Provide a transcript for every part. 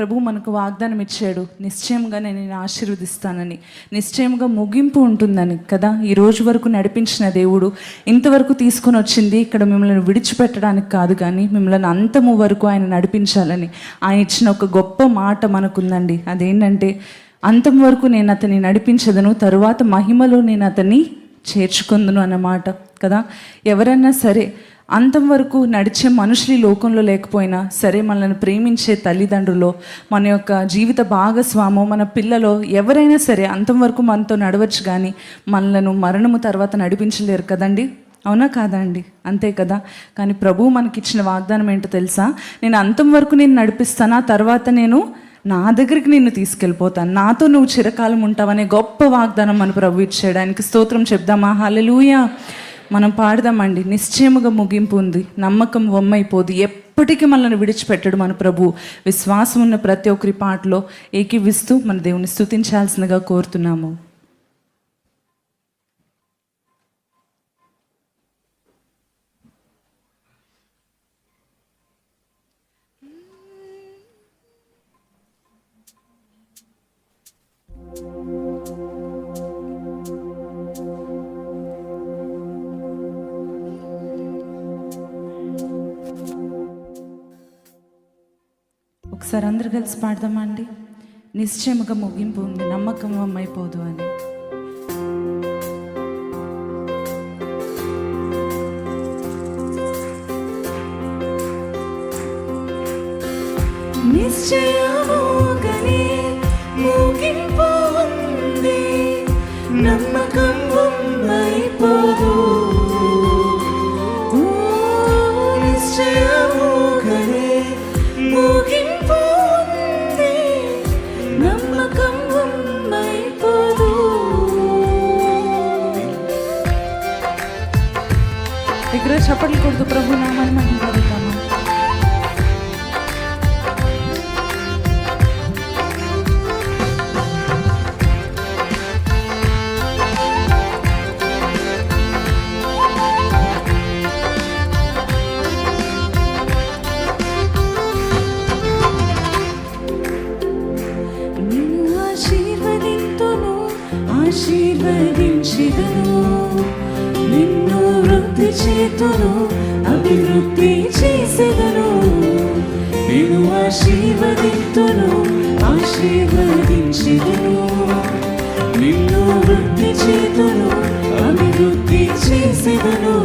ప్రభు మనకు వాగ్దానం ఇచ్చాడు. నిశ్చయంగా నేను ఆశీర్వదిస్తానని. నిశ్చయంగా ముగింపు ఉంటుందని కదా? ఈ రోజు వరకు నడిపించిన దేవుడు ఇంతవరకు తీసుకొని వచ్చింది. ఇక్కడ మిమ్మల్ని విడిచిపెట్టడానికి కాదు కానీ మిమ్మల్ని అంతము వరకు ఆయన నడిపించాలని. ఆయన ఇచ్చిన ఒక గొప్ప మాట మనకుందండి. అదేంటంటే అంతం వరకు నేను అతన్ని నడిపించదను తరువాత మహిమలో నేను అతన్ని చేర్చుకుందును అన్నమాట కదా? ఎవరన్నా సరే అంతం వరకు నడిచే మనుషులు లోకంలో లేకపోయినా సరే మనల్ని ప్రేమించే తల్లిదండ్రులు మన యొక్క జీవిత భాగస్వామం మన పిల్లలో ఎవరైనా సరే అంతం వరకు మనతో నడవచ్చు కానీ మనలను మరణము తర్వాత నడిపించలేరు కదండి? అవునా కాదా అండి అంతే కదా? కానీ ప్రభువు మనకిచ్చిన వాగ్దానం ఏంటో తెలుసా? నేను అంతం వరకు నేను నడిపిస్తాను ఆ తర్వాత నేను నా దగ్గరికి నిన్ను తీసుకెళ్ళిపోతాను. నాతో నువ్వు చిరకాలం ఉంటావనే గొప్ప వాగ్దానం మన ప్రభు ఇచ్చేయడానికి స్తోత్రం చెప్దామా? హల్లెలూయా! మనం పాడదామండి. నిశ్చయముగా ముగింపు ఉంది. నమ్మకం వమ్మైపోదు. ఎప్పటికీ మనల్ని విడిచిపెట్టడు మన ప్రభు. విశ్వాసం ఉన్న ప్రతి ఒక్కరి పాటలో ఏకీవిస్తూ మన దేవుని స్థుతించాల్సిందిగా కోరుతున్నాము. ఒకసారి అందరు కలిసి పాడదామా అండి నిశ్చయముగా ముగింపు ఉంది. నమ్మకం అమ్మైపోదు అని. నిశ్చయముగానే ముగింపు ఉంది. నమ్మకం అమ్మైపోదు. చప్పట్లు కొడుతూ ప్రభు నామాన్ని మనం పలుకుతామా నిన్ను ఆశీర్వదించిదను. అభివృద్ధి చేతును అభివృద్ధి చేసేదను. నేను ఆశీర్వదింతును ఆశీర్వదించేదను. నిన్ను వృద్ధి చేతును అభివృద్ధి చేసెదను.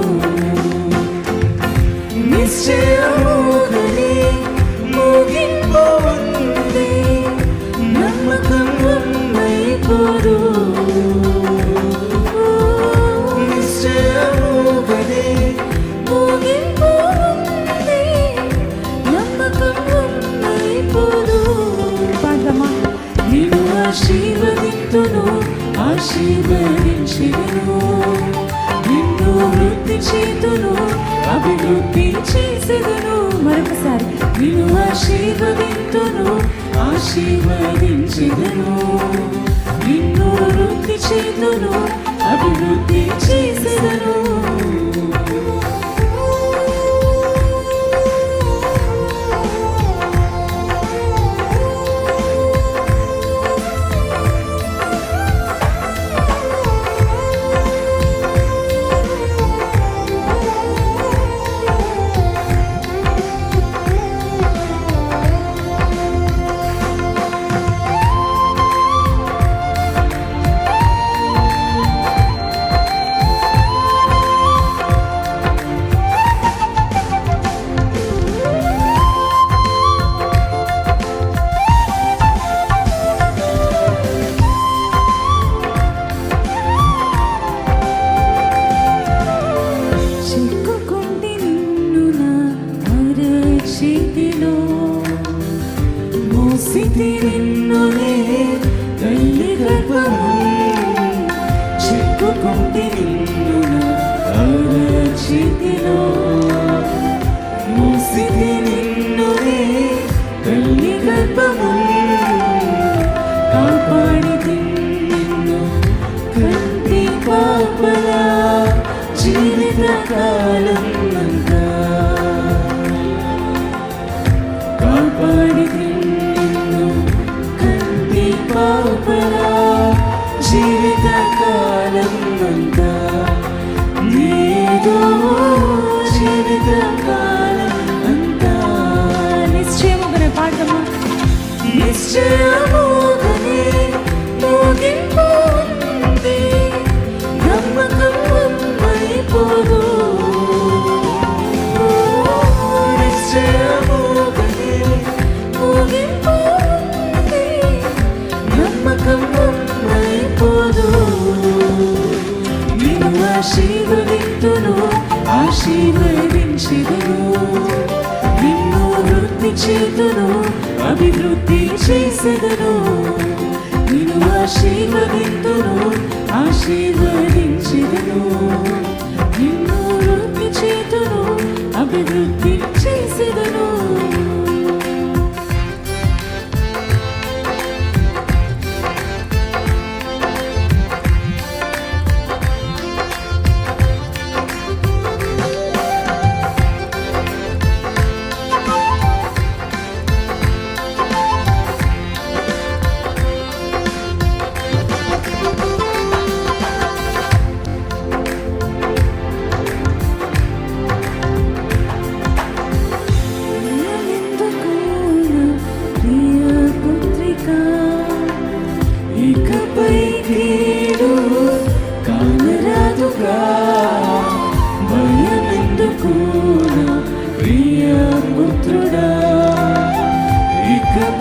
నిశ్చయముగని ముగింపు ఆశీర్వదింతును ఆశీర్వదించెదను నిన్ను వృద్ధి చేతును అభివృద్ధి చేసేదను. మరొకసారి నిన్ను ఆశీర్వదింతును ఆశీర్వదించెదను నిన్ను వృద్ధి చేతును చేతును అభివృద్ధి చేసేదను. నేను ఆశీర్వదింతును ఆశీర్వదించిదను. నిన్ను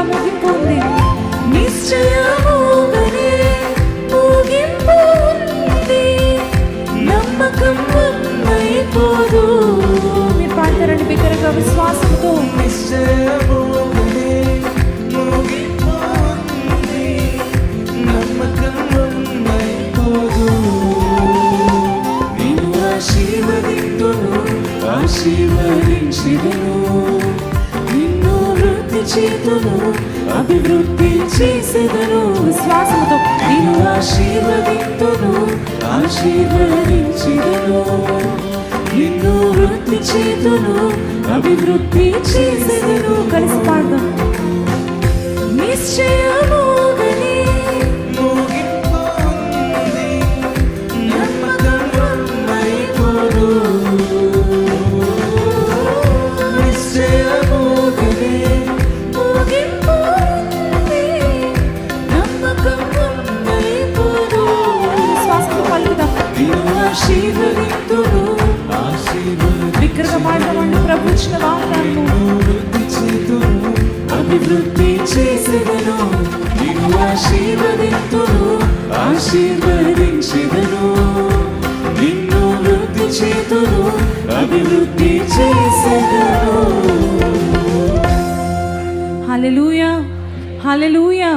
నిశ్చయముగా ముగింపు ఉంది నిశ్చయముగానే ముగింపు ఉంది. నమ్మకం అమ్మైపోదు. మీరు పాడతారండి బిగ్గరగా విశ్వాసంతో నిశ్చయముగానే ముగింపు ఉంది. నమ్మకం అమ్మైపోదు. నిన్ను ఆశీర్వదింతును, ఆశీర్వదించిదును చేతును అభివృద్ధి చేసేదను. విశ్వాసంతో నిన్ను ఆశీర్వదింతును ఆశీర్వదించిదును. నిన్ను వృద్ధి చేతును అభివృద్ధి చేసేదను. కలిసి పాడదాం. ఆశీర్వదింతును ఆశీర్వదించెదను. నిన్ను వృద్ధి చేతును అభివృద్ధి చేసేదను. హల్లెలూయా హల్లెలూయా